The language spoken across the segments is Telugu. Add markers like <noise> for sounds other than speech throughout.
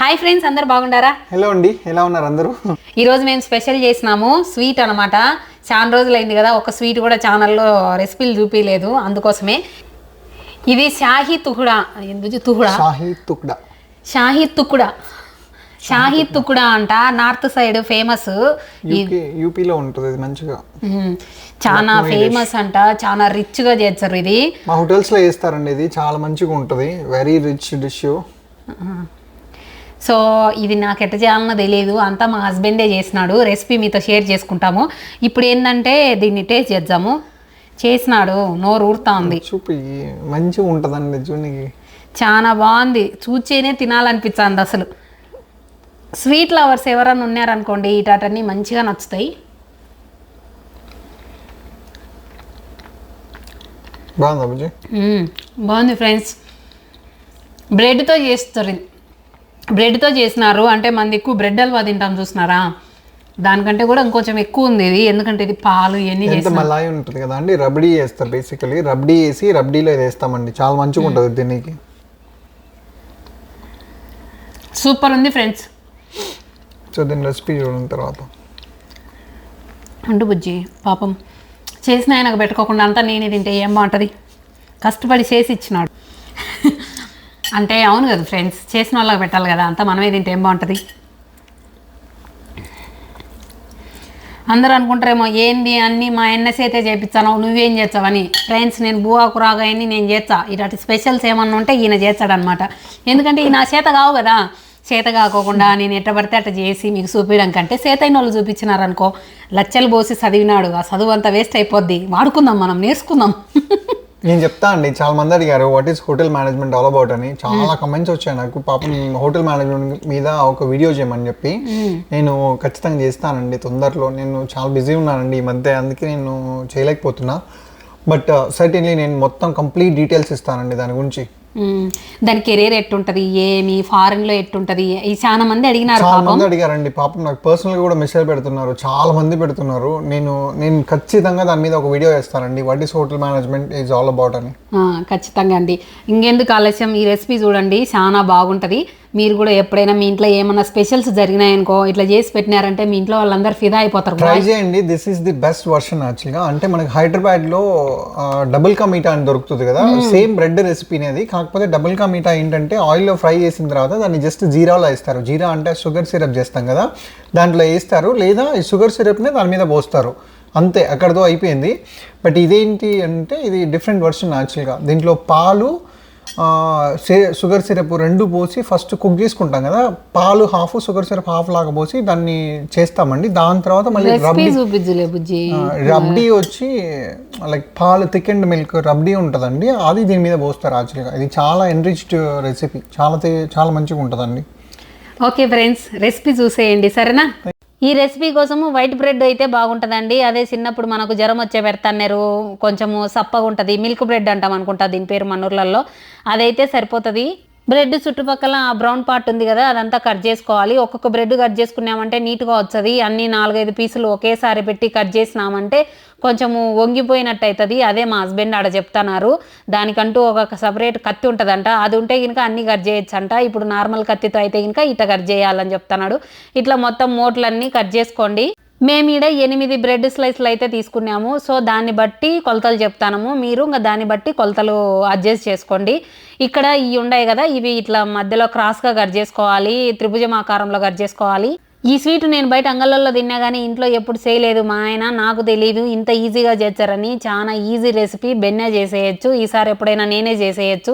హాయ్ ఫ్రెండ్స్ అందరు బాగుండారా? హలో అండి ఎలా ఉన్నారు అందరూ? ఈరోజు మేము స్పెషల్ చేసినాము స్వీట్ అనమాట చాలా రోజులైంది కదా ఒక స్వీట్ కూడా ఛానల్లో రెసిపీలు చూపించలేదు అందుకోసమే. ఇది షాహీ తుకుడా తుకుడా షాహీ తుక్డా. షాహీ తుకుడా. షాహీ తుకుడా. అంట నార్త్ సైడ్ ఫేమస్ యూపీ యూపీలో ఉంటుంది ఇది మంచిగా. చాలా ఫేమస్ అంట చాలా రిచ్గా చేస్తారు ఇది. మా హోటల్స్లో వేస్తారండి ఇది చాలా మంచిగా ఉంటుంది. వెరీ రిచ్ డిష్ సో ఇది నాకు ఎట్ట చేయాలనో తెలియదు అంతా మా హస్బెండే చేసినాడు. రెసిపీ మీతో షేర్ చేసుకుంటాము. ఇప్పుడు ఏంటంటే దీన్ని టేస్ట్ చేద్దాము. చేసినాడు. నోరు ఊరుతా ఉంది చూపి. మంచిగా ఉంటుందండి చూనికి చాలా బాగుంది. చూచేనే తినాలనిపించింది అసలు. స్వీట్ లవర్స్ ఎవరన్నా ఉన్నారనుకోండి ఇటాటన్నీ మంచిగా నచ్చుతాయి. బాగుందా ఫ్రెండ్స్. బ్రెడ్తో చేస్తారు. ఇది బ్రెడ్తో చేసినారు. అంటే మంది ఎక్కువ బ్రెడ్ హల్వా తింటాం చూసినారా? దానికంటే కూడా ఇంకొంచెం ఎక్కువ ఉంది ఇది. ఎందుకంటే ఇది పాలు ఇవన్నీ చేసి మలాయి ఉంటుంది కదా అండి. రబడీ వేస్తారు బేసికలీ రబడీ వేసి రబడీలో వేస్తామండి. చాలా మంచిగా ఉంటుంది దీనికి సూపర్ ఉంది ఫ్రెండ్స్. సో దీని రెసిపీ చూడిన తర్వాత. అంటు బుజ్జి పాపం. చేసిన ఆయనకు పెట్టుకోకుండా అంతా నేనే తింటే ఏం బాగుంటుంది? కష్టపడి చేసి ఇచ్చినాడు. అంటే అవును కదా ఫ్రెండ్స్ చేసిన వాళ్ళకి పెట్టాలి కదా అంతా మనమే తింటే ఏం బాగుంటుంది? అందరూ అనుకుంటారేమో ఏంది అన్ని మా ఎన్ఎస్ అయితే చేయించాను నువ్వేం చేస్తావని ఫ్రెండ్స్ నేను బువాకు రాగాయని నేను చేస్తా. ఇలాంటి స్పెషల్స్ ఏమన్నా ఉంటే ఈయన చేస్తాడనమాట ఎందుకంటే ఈ నా చేత కావు కదా. చేత కాకోకుండా నేను ఎట్ట పడితే అట్ట చేసి మీకు చూపించడం కంటే చేత అయిన వాళ్ళు చూపించినారనుకో లచ్చలు పోసి చదివినాడు ఆ చదువు అంతా వేస్ట్ అయిపోద్ది. వాడుకుందాం మనం నేర్చుకుందాం. <laughs> నేను చెప్తా అండి చాలా మంది అడిగారు what is hotel management all about అని. చాలా కమెంట్స్ వచ్చాయి నాకు. పాపం హోటల్ మేనేజ్మెంట్ మీద ఒక వీడియో చేయమని చెప్పి నేను ఖచ్చితంగా చేస్తానండి తొందరలో. నేను చాలా బిజీ ఉన్నానండి ఈ మధ్య అందుకే నేను చేయలేకపోతున్నా. బట్ సర్టన్లీ నేను మొత్తం కంప్లీట్ డీటెయిల్స్ ఇస్తానండి దాని గురించి. దాని కెరీర్ ఎట్టుంటది? ఏమి? ఫారెన్లో ఎట్టుంటది? ఈ చాలా మంది అడిగినారు చాలా మంది అడిగారండి. పాపం నాకు పర్సనల్గా కూడా మెసేజ్ పెడుతున్నారు. చాలా మంది పెడుతున్నారు. నేను నేను ఖచ్చితంగా దాని మీద ఒక వీడియో చేస్తానండి what is hotel management is all about అని. ఆ, ఖచ్చితంగా అండి. ఇంకెందుకు ఆలస్యం? ఈ రెసిపీ చూడండి. చాలా బాగుంటుంది. మీరు కూడా ఎప్పుడైనా మీ ఇంట్లో ఏమన్నా స్పెషల్స్ జరిగినాయనుకో ఇట్లా చేసి పెట్టినారంటే మీ ఇంట్లో వాళ్ళందరూ ఫిదా అయిపోతారు. ట్రై చేయండి. This is the best version యాక్చువల్గా అంటే మనకి హైదరాబాద్లో డబుల్ కా మీఠా అని దొరుకుతుంది కదా. సేమ్ బ్రెడ్ రెసిపీ అనేది. కాకపోతే డబుల్ కా మీఠా ఏంటంటే ఆయిల్లో ఫ్రై చేసిన తర్వాత దాన్ని జస్ట్ జీరాలో వేస్తారు. జీరా అంటే షుగర్ సిరప్ చేస్తాం కదా. దాంట్లో వేస్తారు. లేదా ఈ షుగర్ సిరప్ని దాని మీద పోస్తారు. అంతే. అక్కడతో అయిపోయింది. బట్ ఇదేంటి అంటే ఇది డిఫరెంట్ వర్షన్ యాక్చువల్గా దీంట్లో పాలు సి- షుగర్ సిరప్ రెండు పోసి ఫస్ట్ కుక్ చేసుకుంటాం కదా. పాలు హాఫ్ షుగర్ సిరప్ హాఫ్ లాగా పోసి దాన్ని చేస్తామండి. దాని తర్వాత మళ్ళీ రబ్డీ రబ్డీ వచ్చి లైక్ పాలు థిక్ అండ్ మిల్క్ రబ్డీ ఉంటుందండి. అది దీని మీద పోస్తారు యాక్చువల్గా. ఇది చాలా ఎన్రిచ్డ్ రెసిపీ చాలా చాలా మంచిగా ఉంటుందండి. ఓకే ఫ్రెండ్స్ రెసిపీ చూసేయండి. సరేనా? ఈ రెసిపీ కోసము వైట్ బ్రెడ్ అయితే బాగుంటుందండి. అదే చిన్నప్పుడు మనకు జ్వరం వచ్చే పెడతాన్నారు. కొంచెము సప్పగా ఉంటుంది మిల్క్ బ్రెడ్ అంటాం అనుకుంటా దీని పేరు మనూర్లలో అదైతే సరిపోతుంది. బ్రెడ్ చుట్టుపక్కల ఆ బ్రౌన్ పార్ట్ ఉంది కదా అదంతా కట్ చేసుకోవాలి. ఒక్కొక్క బ్రెడ్ కట్ చేసుకున్నామంటే నీట్గా వస్తుంది. అన్ని నాలుగైదు పీసులు ఒకేసారి పెట్టి కట్ చేసినామంటే కొంచెము వంగిపోయినట్టు అవుతుంది అదే మా హస్బెండ్ ఆడ చెప్తున్నారు. దానికంటూ ఒక సపరేట్ కత్తి ఉంటుందంట. అది ఉంటే కనుక అన్ని కట్ చేయొచ్చు అంట ఇప్పుడు నార్మల్ కత్తితో అయితే కనుక ఇట్లా కట్ చేయాలని చెప్తున్నాడు. ఇట్లా మొత్తం మోట్లన్నీ కట్ చేసుకోండి. మేము ఈడ ఎనిమిది బ్రెడ్ స్లైస్లు అయితే తీసుకున్నాము. సో దాన్ని బట్టి కొలతలు చెప్తాము మీరు ఇంకా దాన్ని బట్టి కొలతలు అడ్జస్ట్ చేసుకోండి. ఇక్కడ ఇవి ఉన్నాయి కదా ఇవి ఇట్లా మధ్యలో క్రాస్గా కట్ చేసుకోవాలి త్రిభుజం ఆకారంలో కట్ చేసుకోవాలి. ఈ స్వీట్ నేను బయట అంగళ్ళల్లో తిన్నా కానీ ఇంట్లో ఎప్పుడు చేయలేదు మా ఆయన. నాకు తెలియదు ఇంత ఈజీగా చేస్తారని చాలా ఈజీ రెసిపీ బెన్నే చేసేయచ్చు. ఈసారి ఎప్పుడైనా నేనే చేసేయచ్చు.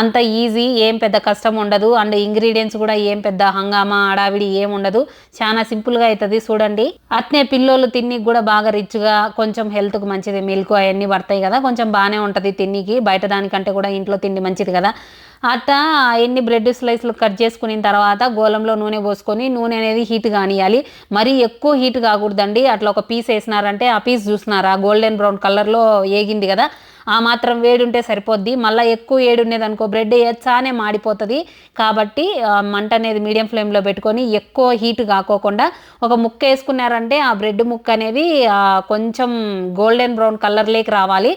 అంత ఈజీ ఏం పెద్ద కష్టం ఉండదు. అండ్ ఇంగ్రీడియంట్స్ కూడా ఏం పెద్ద హంగామా అడావిడి ఏం ఉండదు. చాలా సింపుల్గా అవుతుంది చూడండి. అట్నే పిల్లోళ్ళు తిన్నికి కూడా బాగా రిచ్గా కొంచెం హెల్త్కి మంచిది. మిల్క్ అవన్నీ పడతాయి కదా. కొంచెం బాగానే ఉంటుంది తిన్నికి. బయట దానికంటే కూడా ఇంట్లో తిండి మంచిది కదా. అట్ట ఎన్ని బ్రెడ్ స్లైస్లు కట్ చేసుకున్న తర్వాత గోలంలో నూనె పోసుకొని నూనె అనేది హీట్ కానియాలి మరీ ఎక్కువ హీట్ కాకూడదండి. అట్లా ఒక పీస్ వేసినారంటే ఆ పీస్ చూసినారా? గోల్డెన్ బ్రౌన్ కలర్లో ఏగింది కదా. ఆ మాత్రం వేడి ఉంటే సరిపోద్ది. మళ్ళీ ఎక్కువ వేడి ఉండేది అనుకో బ్రెడ్ చానే మాడిపోతుంది. కాబట్టి మంట అనేది మీడియం ఫ్లేమ్లో పెట్టుకొని ఎక్కువ హీట్ కాకోకుండా ఒక ముక్క వేసుకున్నారంటే ఆ బ్రెడ్ ముక్క అనేది కొంచెం గోల్డెన్ బ్రౌన్ కలర్లోకి రావాలి.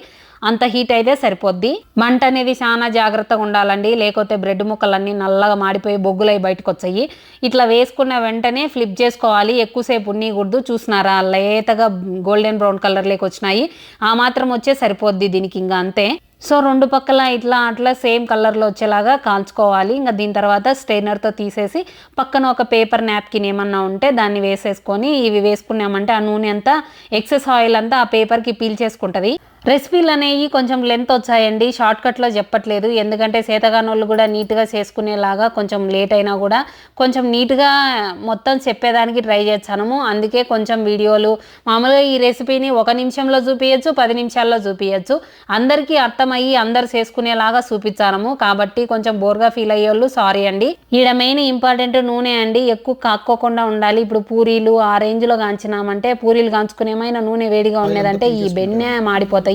అంత హీట్ అయితే సరిపోద్ది. మంట అనేది చాలా జాగ్రత్తగా ఉండాలండి. లేకపోతే బ్రెడ్ ముక్కలన్నీ నల్లగా మాడిపోయి బొగ్గులై బయటకు వచ్చాయి ఇట్లా వేసుకున్న వెంటనే ఫ్లిప్ చేసుకోవాలి. ఎక్కువసేపు ఉన్నీకూడదు చూసినారా? లేతగా గోల్డెన్ బ్రౌన్ కలర్లోకి వచ్చినాయి. ఆ మాత్రం వచ్చే సరిపోద్ది దీనికి ఇంకా అంతే. సో రెండు పక్కల ఇట్లా అట్లా సేమ్ కలర్లో వచ్చేలాగా కాల్చుకోవాలి. ఇంకా దీని తర్వాత స్టెయినర్తో తీసేసి పక్కన ఒక పేపర్ నాప్కిన్ ఏమన్నా ఉంటే దాన్ని వేసేసుకొని ఇవి వేసుకున్నామంటే ఆ నూనె అంతా ఎక్సెస్ ఆయిల్ అంతా ఆ పేపర్కి పీల్చేసుకుంటుంది రెసిపీలు అనేవి కొంచెం లెంత్ వచ్చాయండి. షార్ట్ కట్లో చెప్పట్లేదు. ఎందుకంటే సేతగానోళ్ళు కూడా నీట్గా చేసుకునేలాగా కొంచెం లేట్ అయినా కూడా కొంచెం నీట్గా మొత్తం చెప్పేదానికి ట్రై చేస్తాము. అందుకే కొంచెం వీడియోలు మామూలుగా ఈ రెసిపీని ఒక నిమిషంలో చూపించచ్చు పది నిమిషాల్లో చూపించచ్చు అందరికీ అర్థమయ్యి అందరు చేసుకునేలాగా చూపించాము కాబట్టి కొంచెం బోర్గా ఫీల్ అయ్యేవాళ్ళు సారీ అండి. ఈడ మెయిన్ ఇంపార్టెంట్ నూనె అండి. ఎక్కువ కాక్కోకుండా ఉండాలి. ఇప్పుడు పూరీలు ఆ రేంజ్లో కాంచినామంటే పూరీలు కాంచుకునేమైనా నూనె వేడిగా ఉన్నదంటే ఈ బెన్నె మాడిపోతాయి.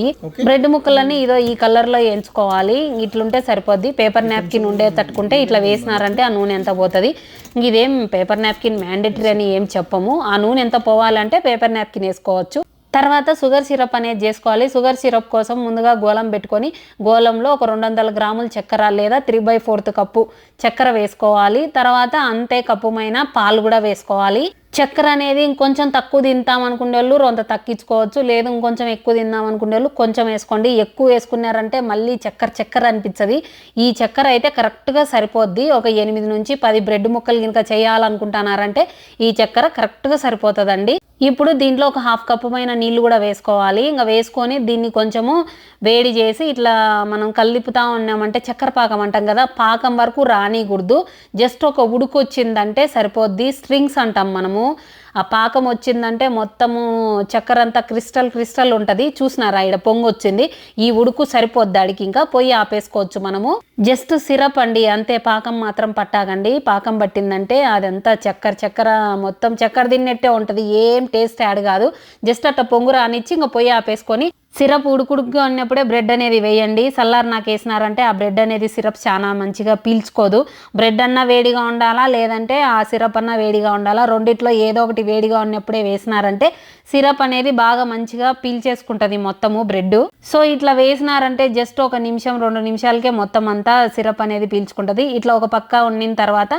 బ్రెడ్ ముక్కలన్నీ ఇదో ఈ కలర్లో ఎంచుకోవాలి ఇట్లుంటే సరిపోద్ది. పేపర్ నాప్కిన్ ఉండే తట్టుకుంటే ఇట్లా వేసినారంటే ఆ నూనె ఎంత పోతుంది. ఇదేం పేపర్ నాప్కిన్ మ్యాండేటరీ అని ఏం చెప్పము. ఆ నూనె ఎంత పోవాలంటే పేపర్ నాప్కిన్ వేసుకోవచ్చు. తర్వాత షుగర్ సిరప్ అనేది చేసుకోవాలి. షుగర్ సిరప్ కోసం ముందుగా గోలం పెట్టుకొని గోలంలో ఒక రెండు వందల గ్రాముల చక్కెర లేదా త్రీ బై ఫోర్త్ కప్పు చక్కెర వేసుకోవాలి. తర్వాత అంతే కప్పుమైన పాలు కూడా వేసుకోవాలి. చక్కెర అనేది ఇంకొంచెం తక్కువ తింటాం అనుకునే వాళ్ళు రొంత తగ్గించుకోవచ్చు. లేదు ఇంకొంచెం ఎక్కువ తిందాం అనుకునే వాళ్ళు కొంచెం వేసుకోండి. ఎక్కువ వేసుకున్నారంటే మళ్ళీ చక్కెర చక్కెర అనిపించదు. ఈ చక్కెర అయితే కరెక్ట్గా సరిపోద్ది. ఒక ఎనిమిది నుంచి పది బ్రెడ్ ముక్కలు కనుక చేయాలనుకుంటున్నారంటే ఈ చక్కెర కరెక్ట్గా సరిపోతుందండి. ఇప్పుడు దీంట్లో ఒక హాఫ్ కప్పు పైన నీళ్ళు కూడా వేసుకోవాలి. ఇంకా వేసుకొని దీన్ని కొంచెము వేడి చేసి ఇట్లా మనం కలిపుతా ఉన్నామంటే చక్కెర పాకం అంటాం కదా పాకం వరకు రానికూడదు. జస్ట్ ఒక ఉడుకు వచ్చిందంటే సరిపోద్ది. స్ట్రింగ్స్ అంటాం మనము. ఆ పాకం వచ్చిందంటే మొత్తము చక్కెర అంతా క్రిస్టల్ క్రిస్టల్ ఉంటుంది. చూసినారా? ఇక్కడ పొంగు వచ్చింది. ఈ ఉడుకు సరిపోద్దాడికి ఇంకా. పొయ్యి ఆపేసుకోవచ్చు మనము. జస్ట్ సిరప్ అండి. అంతే పాకం మాత్రం పట్టాకండి. పాకం పట్టిందంటే అదంతా చక్కెర చక్కెర మొత్తం చక్కెర తిన్నట్టే ఉంటుంది. ఏం టేస్ట్ యాడ్ కాదు. జస్ట్ అట్లా పొంగు రానిచ్చి ఇంకా పొయ్యి ఆపేసుకొని సిరప్ ఉడుకుడుకుగా ఉన్నప్పుడే బ్రెడ్ అనేది వేయండి. సల్లార్ నాకు వేసినారంటే ఆ బ్రెడ్ అనేది సిరప్ చాలా మంచిగా పీల్చుకోదు. బ్రెడ్ అన్నా వేడిగా ఉండాలా? లేదంటే ఆ సిరప్ అన్నా వేడిగా ఉండాలా? రెండిట్లో ఏదో ఒకటి వేడిగా ఉన్నప్పుడే వేసినారంటే సిరప్ అనేది బాగా మంచిగా పీల్చేసుకుంటుంది మొత్తము బ్రెడ్ సో ఇట్లా వేసినారంటే జస్ట్ ఒక నిమిషం రెండు నిమిషాలకే మొత్తం అంతా సిరప్ అనేది పీల్చుకుంటుంది. ఇట్లా ఒక పక్క ఉండిన తర్వాత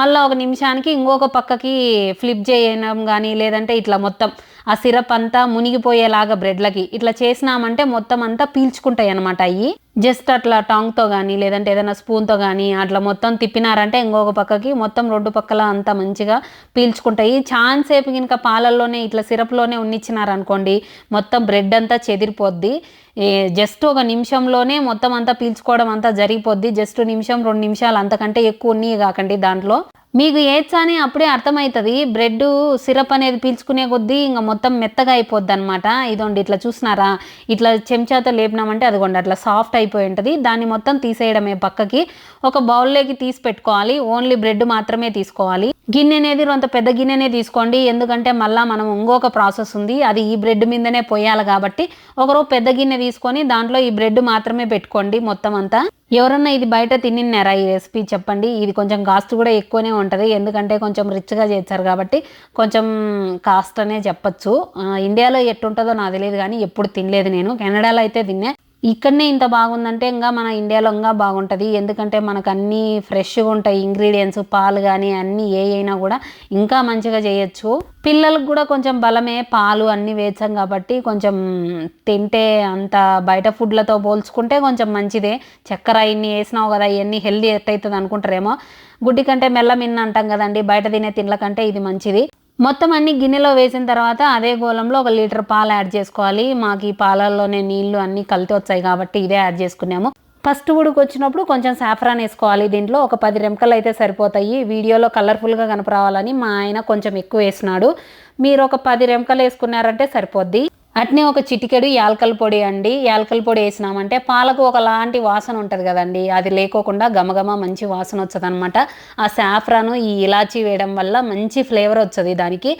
మళ్ళీ ఒక నిమిషానికి ఇంకొక పక్కకి ఫ్లిప్ చేయడం కానీ లేదంటే ఇట్లా మొత్తం ఆ సిరప్ అంతా మునిగిపోయేలాగా బ్రెడ్లకి ఇట్లా చేసి వేసినామంటే మొత్తం అంతా పీల్చుకుంటాయి అనమాట అవి జస్ట్ అట్లా టాంగ్తో కానీ లేదంటే ఏదైనా స్పూన్తో కానీ అట్లా మొత్తం తిప్పినారంటే ఇంకొక పక్కకి మొత్తం రెండు పక్కల అంతా మంచిగా పీల్చుకుంటాయి. చాలా సేపు కనుక పాలల్లోనే ఇట్లా సిరప్లోనే ఉన్నిచ్చినారనుకోండి మొత్తం బ్రెడ్ అంతా చెదిరిపోద్ది. జస్ట్ ఒక నిమిషంలోనే మొత్తం అంతా పీల్చుకోవడం అంతా జరిగిపోద్ది. జస్ట్ నిమిషం రెండు నిమిషాలు అంతకంటే ఎక్కువ ఉన్నాయి కాకండి దాంట్లో. మీకు ఏడ్స్ అని అప్పుడే అర్థమవుతుంది. బ్రెడ్ సిరప్ అనేది పీల్చుకునే కొద్దీ ఇంకా మొత్తం మెత్తగా అయిపోద్ది అనమాట ఇదోండి ఇట్లా చూసినారా? ఇట్లా చెంచాతో లేపినామంటే అదిగోండి అట్లా సాఫ్ట్ అయిపోయి ఉంటుంది. దాన్ని మొత్తం తీసేయడమే పక్కకి. ఒక బౌల్లోకి తీసి పెట్టుకోవాలి. ఓన్లీ బ్రెడ్ మాత్రమే తీసుకోవాలి. గిన్నె అనేది కొంత పెద్ద గిన్నెనే తీసుకోండి. ఎందుకంటే మళ్ళీ మనం ఇంకొక ప్రాసెస్ ఉంది. అది ఈ బ్రెడ్ మీదనే పోయాలి కాబట్టి. ఒకరో పెద్ద గిన్నె తీసుకొని దాంట్లో ఈ బ్రెడ్ మాత్రమే పెట్టుకోండి మొత్తం అంతా. ఎవరన్నా ఇది బయట తినిన్నారా ఈ రెసిపీ చెప్పండి. ఇది కొంచెం కాస్ట్ కూడా ఎక్కువనే ఉంటుంది. ఎందుకంటే కొంచెం రిచ్గా చేస్తారు కాబట్టి కొంచెం కాస్ట్ అనే చెప్పచ్చు ఇండియాలో ఎట్టుంటుందో నాకు తెలియదు కానీ ఎప్పుడు తినలేదు నేను. కెనడాలో అయితే తిన్నా. ఇక్కడనే ఇంత బాగుందంటే ఇంకా మన ఇండియాలో ఇంకా బాగుంటుంది. ఎందుకంటే మనకు అన్నీ ఫ్రెష్గా ఉంటాయి ఇంగ్రీడియంట్స్ పాలు కానీ అన్నీ ఏ అయినా కూడా ఇంకా మంచిగా చేయొచ్చు. పిల్లలకు కూడా కొంచెం బలమే పాలు అన్నీ వేచాం కాబట్టి కొంచెం తింటే అంత బయట ఫుడ్లతో పోల్చుకుంటే కొంచెం మంచిదే. చక్కెర ఇన్ని వేసినావు కదా ఇవన్నీ హెల్దీ ఎట్ అవుతుంది అనుకుంటారేమో. గుడ్డి కంటే మెల్లమిన్న అంటాం కదండి బయట తినే తిండ్ల కంటే ఇది మంచిది. మొత్తం అన్ని గిన్నెలో వేసిన తర్వాత అదే గోళంలో ఒక లీటర్ పాలు యాడ్ చేసుకోవాలి. మాకు ఈ పాలల్లోనే నీళ్ళు అన్నీ కలిసి వచ్చాయి కాబట్టి ఇదే యాడ్ చేసుకున్నాము. ఫస్ట్ ఉడుకు వచ్చినప్పుడు కొంచెం సాఫ్రాన్ వేసుకోవాలి. దీంట్లో ఒక పది రెమకలు అయితే సరిపోతాయి. వీడియోలో కలర్ఫుల్గా కనపరావాలని మా ఆయన కొంచెం ఎక్కువ వేసినాడు మీరు ఒక పది రెమకలు వేసుకున్నారంటే సరిపోద్ది. అట్నే ఒక చిటికెడు యాలకల పొడి అండి. యాలకల పొడి వేసినామంటే పాలకు ఒకలాంటి వాసన ఉంటుంది కదండి. అది లేకోకుండా గమగమ మంచి వాసన వచ్చదు అనమాట ఆ సాఫ్రాను ఈ ఇలాచీ వేయడం వల్ల మంచి ఫ్లేవర్ వచ్చది దానికి.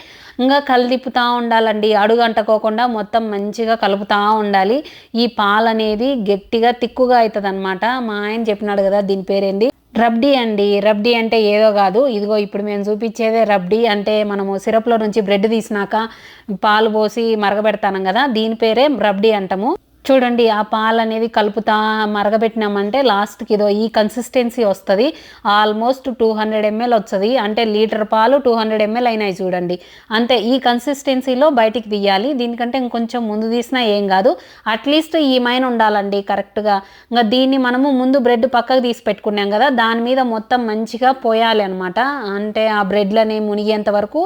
ఇంకా కలిపుతూ ఉండాలండి. అడుగు అంటుకోకుండా మొత్తం మంచిగా కలుపుతూ ఉండాలి. ఈ పాలు అనేది గట్టిగా తిక్కుగా అవుతుంది అనమాట మా ఆయన చెప్పినాడు కదా దీని పేరేంది? రబ్డీ అండి. రబ్డీ అంటే ఏదో కాదు. ఇదిగో ఇప్పుడు మేము చూపించేదే రబ్డీ అంటే మనము సిరప్లో నుంచి బ్రెడ్ తీసినాక పాలు పోసి మరగబెడతాను కదా. దీని పేరే రబ్డీ అంటాము. చూడండి ఆ పాలు అనేవి కలుపుతా మరగబెట్టినామంటే లాస్ట్కి ఇదో ఈ కన్సిస్టెన్సీ వస్తుంది. ఆల్మోస్ట్ టూ హండ్రెడ్ ఎంఎల్ వస్తుంది. అంటే లీటర్ పాలు టూ హండ్రెడ్ ఎంఎల్ అయినాయి చూడండి. అంతే ఈ కన్సిస్టెన్సీలో బయటికి తీయాలి. దీనికంటే ఇంకొంచెం ముందు తీసినా ఏం కాదు. అట్లీస్ట్ ఈ మైన ఉండాలండి కరెక్ట్గా. ఇంకా దీన్ని మనము ముందు బ్రెడ్ పక్కకు తీసి పెట్టుకున్నాం కదా దాని మీద మొత్తం మంచిగా పోయాలి అనమాట అంటే ఆ బ్రెడ్లని మునిగేంత వరకు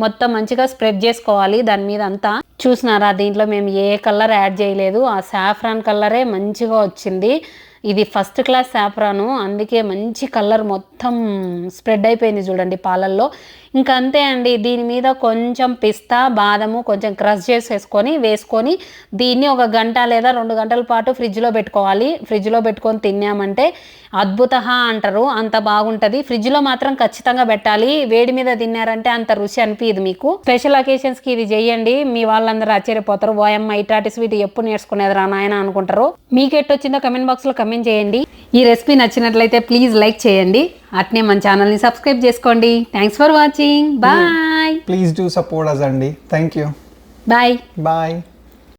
మొత్తం మంచిగా స్ప్రెడ్ చేసుకోవాలి. దాని మీద అంతా చూసినారా? దీంట్లో మేము ఏ కలర్ యాడ్ చేయలేదు. ఆ సాఫ్రాన్ కలరే మంచిగా వచ్చింది. ఇది ఫస్ట్ క్లాస్ సాఫ్రాను అందుకే మంచి కలర్ మొత్తం స్ప్రెడ్ అయిపోయింది చూడండి పాలల్లో. ఇంకా అంతే అండి దీని మీద కొంచెం పిస్తా బాదము కొంచెం క్రష్ చేసేసుకొని వేసుకొని దీన్ని ఒక గంట లేదా రెండు గంటల పాటు ఫ్రిడ్జ్లో పెట్టుకోవాలి. ఫ్రిడ్జ్లో పెట్టుకొని తిన్నామంటే అద్భుత అంటారు. అంత బాగుంటుంది. ఫ్రిడ్జ్లో మాత్రం ఖచ్చితంగా పెట్టాలి. వేడి మీద తిన్నారంటే అంత రుచి అనిపించదు మీకు. స్పెషల్ అకేషన్స్కి ఇది చేయండి. మీ వాళ్ళందరూ ఆశ్చర్యపోతారు. ఓయమ్మ ఇటాటి స్వీట్ ఎప్పుడు నేర్చుకునేది రా నాయన అనుకుంటారు. మీకు ఎట్టొచ్చిందో కమెంట్ బాక్స్లో కమెంట్ చేయండి. ఈ రెసిపీ నచ్చినట్లయితే ప్లీజ్ లైక్ చేయండి. అట్నే మన ఛానల్ని సబ్స్క్రైబ్ చేసుకోండి. Thanks for watching bye please do support us అండి. Thank you bye bye